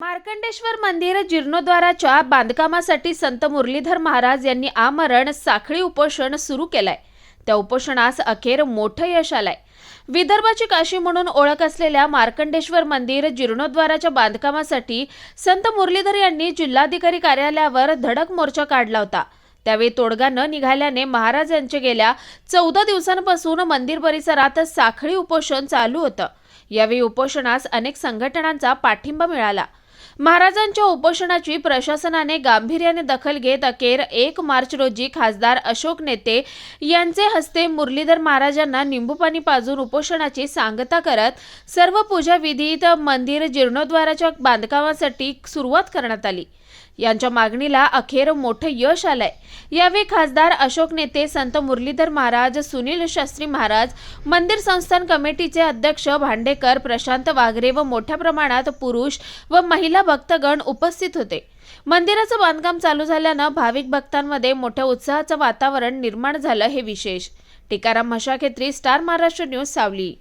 मार्कंडेश्वर मंदिर जीर्णोद्वाराच्या बांधकामासाठी संत मुरलीधर महाराज यांनी आमरण साखळी उपोषण सुरू केलंय. त्या उपोषणास अखेर मोठं यश आलंय. विदर्भाची काशी म्हणून ओळख असलेल्या मार्कंडेश्वर मंदिर जीर्णोद्वाराच्या बांधकामासाठी संत मुरलीधर यांनी जिल्हाधिकारी कार्यालयावर धडक मोर्चा काढला होता. त्यावेळी तोडगा न निघाल्याने महाराज यांचे गेल्या चौदा दिवसांपासून मंदिर परिसरात साखळी उपोषण चालू होतं. यावेळी उपोषणास अनेक संघटनांचा पाठिंबा मिळाला. महाराजांच्या उपोषणाची प्रशासनाने गांभीर्याने दखल घेत अखेर एक मार्च रोजी खासदार अशोक नेते यांचे हस्ते मुरलीधर महाराजांना निंबू पाणी पाजून उपोषणाची सांगता करत सर्व पूजा विधीत मंदिर जीर्णोद्वाराच्या बांधकामासाठी सुरुवात करण्यात आली. यांच्या मागणीला अखेर मोठं यश आलंय. यावेळी खासदार अशोक नेते संत मुरलीधर महाराज सुनील शास्त्री महाराज मंदिर संस्थान कमिटीचे अध्यक्ष भांडेकर प्रशांत वाघरे व मोठ्या प्रमाणात पुरुष व महिला भक्तगण उपस्थित होते. मंदिराचं बांधकाम चालू झाल्यानं भाविक भक्तांमध्ये मोठ्या उत्साहाचं वातावरण निर्माण झालं हे विशेष. Tikaram Mashakhetri star Maharashtra news Sawali.